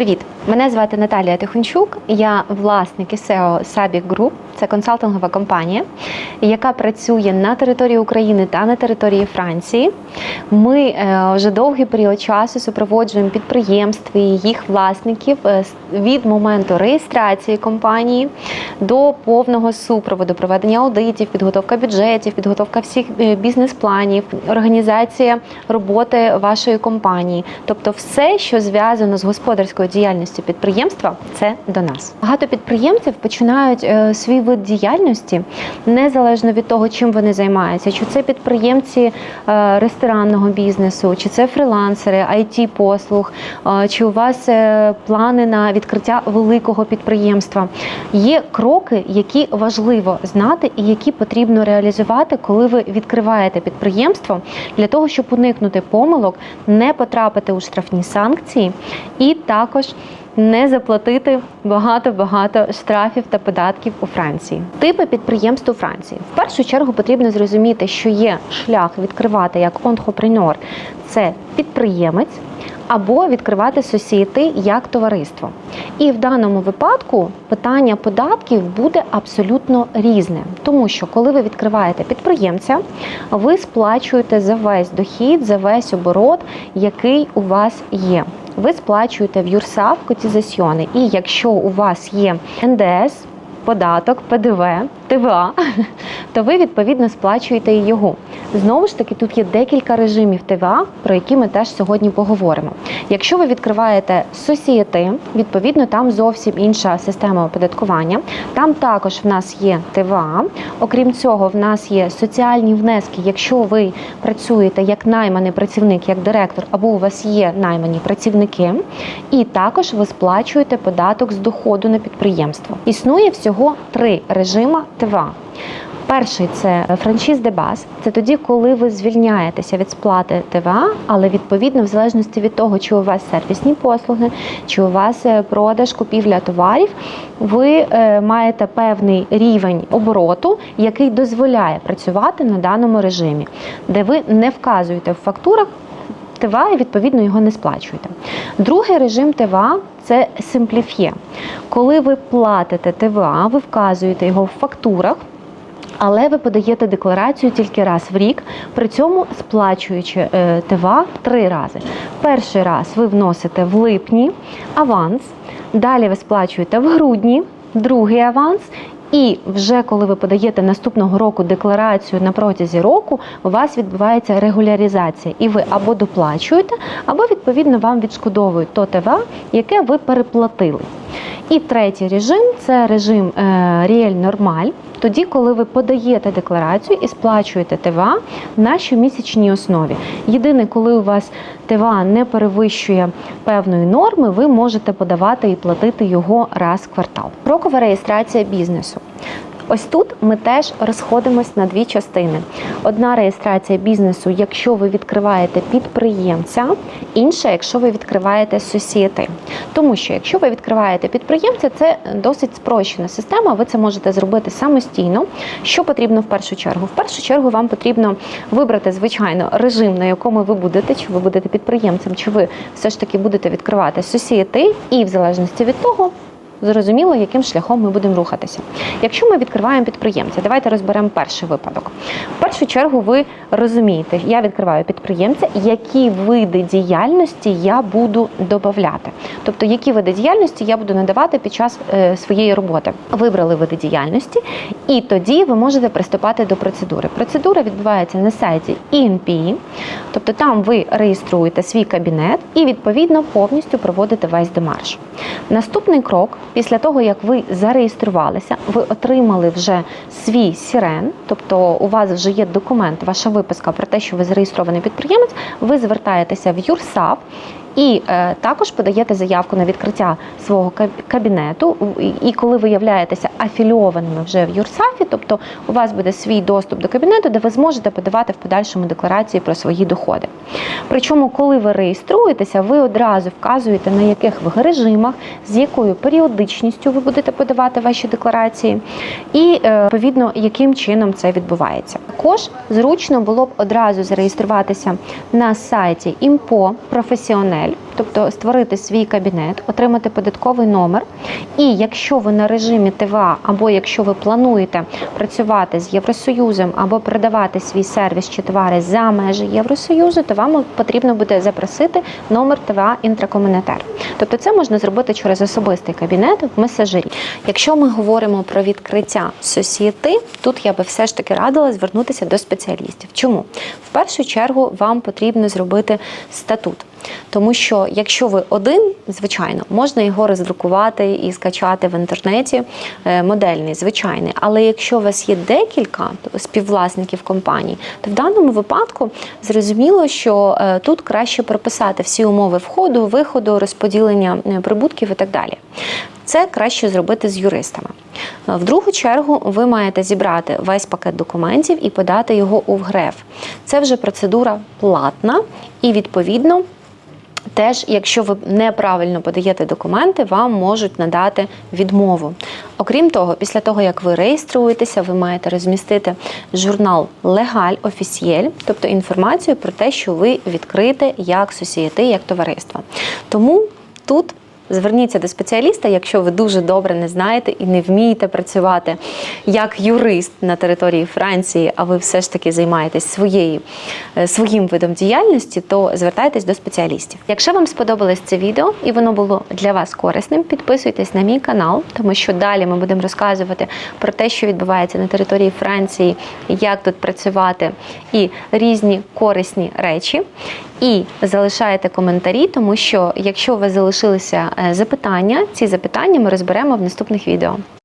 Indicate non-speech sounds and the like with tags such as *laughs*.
Привіт! Мене звати Наталія Тихончук. Я власник і SEO Sabic Group. Це консалтингова компанія, яка працює на території України та на території Франції. Ми е, вже довгий період часу супроводжуємо підприємства і їх власників е, від моменту реєстрації компанії до повного супроводу, проведення аудитів, підготовка бюджетів, підготовка всіх е, бізнес-планів, організація роботи вашої компанії. Тобто, все, що зв'язано з господарською діяльністю підприємства, це до нас. Багато підприємців починають е, свій вид діяльності незалежно від того, чим вони займаються, чи це підприємці е, ресторанного бізнесу, чи це фрилансери, it послуг, е, чи у вас плани на відкриття великого підприємства. Є кроки, які важливо знати і які потрібно реалізувати, коли ви відкриваєте підприємство для того, щоб уникнути помилок, не потрапити у штрафні санкції і також не заплатити багато-багато штрафів та податків у Франції. Типи підприємств у Франції. В першу чергу потрібно зрозуміти, що є шлях відкривати як онтрепренер – це підприємець. Або відкривати сосієти як товариство. І в даному випадку питання податків буде абсолютно різне, тому що коли ви відкриваєте підприємця, ви сплачуєте за весь дохід, за весь оборот, який у вас є. Ви сплачуєте в ЮРСАВ котізаціони. І якщо у вас є НДС, податок, ПДВ, ТВА, *laughs* то ви відповідно сплачуєте і його. Знову ж таки, тут є декілька режимів ТВА, про які ми теж сьогодні поговоримо. Якщо ви відкриваєте сосієти, відповідно там зовсім інша система оподаткування. Там також в нас є ТВА. Окрім цього, в нас є соціальні внески, якщо ви працюєте як найманий працівник, як директор, або у вас є наймані працівники, і також ви сплачуєте податок з доходу на підприємство. Існує всього три режима ТВА. Перший це франшиз де баз. Це тоді, коли ви звільняєтеся від сплати ТВА, але відповідно, в залежності від того, чи у вас сервісні послуги, чи у вас е, продаж, купівля товарів, ви е, маєте певний рівень обороту, який дозволяє працювати на даному режимі, де ви не вказуєте в фактурах. ТВА і відповідно його не сплачуєте. Другий режим ТВА це симпліф'є. Коли ви платите ТВА, ви вказуєте його в фактурах. Але ви подаєте декларацію тільки раз в рік, при цьому сплачуючи е, ТВА три рази. Перший раз ви вносите в липні аванс, далі ви сплачуєте в грудні, другий аванс. І вже коли ви подаєте наступного року декларацію на протязі року, у вас відбувається регуляризація, і ви або доплачуєте, або відповідно вам відшкодовують то ТВА, яке ви переплатили. І третій режим це режим е, Ріель Нормаль. Тоді, коли ви подаєте декларацію і сплачуєте ТВА на щомісячній основі. Єдине, коли у вас ТВА не перевищує певної норми, ви можете подавати і платити його раз в квартал. Рокова реєстрація бізнесу. Ось тут ми теж розходимось на дві частини. Одна реєстрація бізнесу, якщо ви відкриваєте підприємця, інша, якщо ви відкриваєте сосієти. Тому що якщо ви відкриваєте підприємця, це досить спрощена система. Ви це можете зробити самостійно. Що потрібно в першу чергу? В першу чергу вам потрібно вибрати, звичайно, режим, на якому ви будете, чи ви будете підприємцем, чи ви все ж таки будете відкривати сосієти, і в залежності від того. Зрозуміло, яким шляхом ми будемо рухатися. Якщо ми відкриваємо підприємця, давайте розберемо перший випадок. В першу чергу, ви розумієте, я відкриваю підприємця, які види діяльності я буду додавати. Тобто, які види діяльності я буду надавати під час е, своєї роботи. Вибрали види діяльності, і тоді ви можете приступати до процедури. Процедура відбувається на сайті INPI, тобто там ви реєструєте свій кабінет і відповідно повністю проводите весь демарш. Наступний крок, після того як ви зареєструвалися, ви отримали вже свій сірен, тобто у вас вже є документ, ваша виписка про те, що ви зареєстрований підприємець, ви звертаєтеся в ЮРСАВ. І е, також подаєте заявку на відкриття свого кабінету. І- коли ви являєтеся афілійованими вже в ЮРСАФі, тобто у вас буде свій доступ до кабінету, де ви зможете подавати в подальшому декларації про свої доходи. Причому, коли ви реєструєтеся, ви одразу вказуєте, на яких ви режимах, з якою періодичністю ви будете подавати ваші декларації, і е, відповідно, яким чином це відбувається. Також зручно було б одразу зареєструватися на сайті імпо професіонер. Israel. Тобто створити свій кабінет, отримати податковий номер. І якщо ви на режимі ТВА, або якщо ви плануєте працювати з Євросоюзом або передавати свій сервіс чи товари за межі Євросоюзу, то вам потрібно буде запросити номер ТВА інтракомунітер. Тобто це можна зробити через особистий кабінет в месажері. Якщо ми говоримо про відкриття сосієти, тут я би все ж таки радила звернутися до спеціалістів. Чому? В першу чергу вам потрібно зробити статут. Тому що якщо ви один, звичайно, можна його роздрукувати і скачати в інтернеті е, модельний, звичайний. Але якщо у вас є декілька співвласників компаній, то в даному випадку зрозуміло, що е, тут краще прописати всі умови входу, виходу, розподілення е, прибутків і так далі. Це краще зробити з юристами. В другу чергу ви маєте зібрати весь пакет документів і подати його у ВГРЕФ. Це вже процедура платна і відповідно. Теж, якщо ви неправильно подаєте документи, вам можуть надати відмову. Окрім того, після того як ви реєструєтеся, ви маєте розмістити журнал Легаль Офісієль, тобто інформацію про те, що ви відкрите як сусієти, як товариство. Тому тут Зверніться до спеціаліста, якщо ви дуже добре не знаєте і не вмієте працювати як юрист на території Франції, а ви все ж таки займаєтесь своєю, е, своїм видом діяльності, то звертайтесь до спеціалістів. Якщо вам сподобалось це відео і воно було для вас корисним, підписуйтесь на мій канал, тому що далі ми будемо розказувати про те, що відбувається на території Франції, як тут працювати і різні корисні речі. І залишайте коментарі, тому що якщо у вас залишилися запитання, ці запитання ми розберемо в наступних відео.